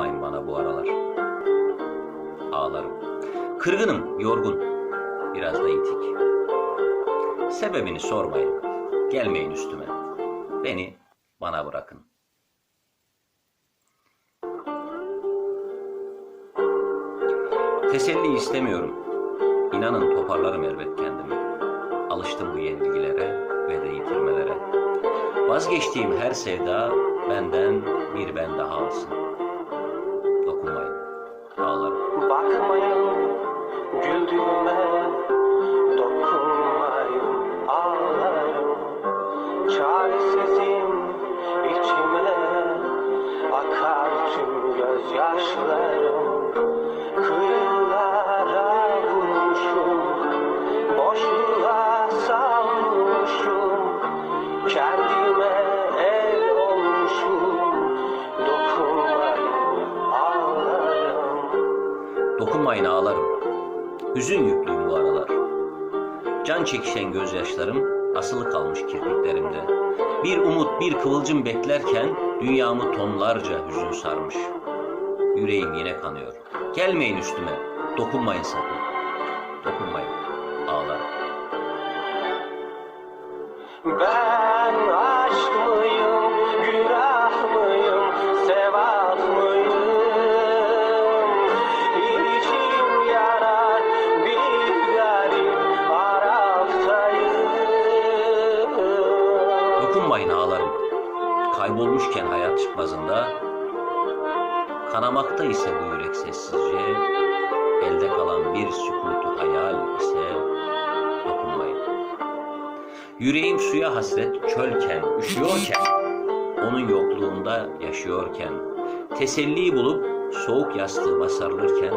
Dokunmayın bana bu aralar. Ağlarım. Kırgınım, yorgun. Biraz da itik. Sebebini sormayın. Gelmeyin üstüme. Beni bana bırakın. Teselli istemiyorum. İnanın toparlarım elbet kendimi. Alıştım bu yenilgilere ve de yitirmelere. Vazgeçtiğim her sevda benden bir ben Dokunmayın ağlarım Çaresizim içime Akar tüm gözyaşlarım Kıyılara vurmuşum Boşluğa savrulmuşum Kendime el olmuşum Dokunmayın ağlarım Dokunmayın ağlarım. Hüzün yüklüyüm bu aralar. Can çekişen gözyaşlarım asılı kalmış kirpiklerimde. Bir umut, bir kıvılcım beklerken dünyamı tonlarca hüzün sarmış. Yüreğim yine kanıyor. Gelmeyin üstüme, dokunmayın sakın. Dokunmayın, ağlarım. Ben Dokunmayın ağlarım. Kaybolmuşken hayat çıkmazında, kanamakta ise bu yürek sessizce, elde kalan bir sükutu hayal ise dokunmayın. Yüreğim suya hasret çölken, üşüyorken, onun yokluğunda yaşıyorken, teselli bulup soğuk yastığıma sarılırken.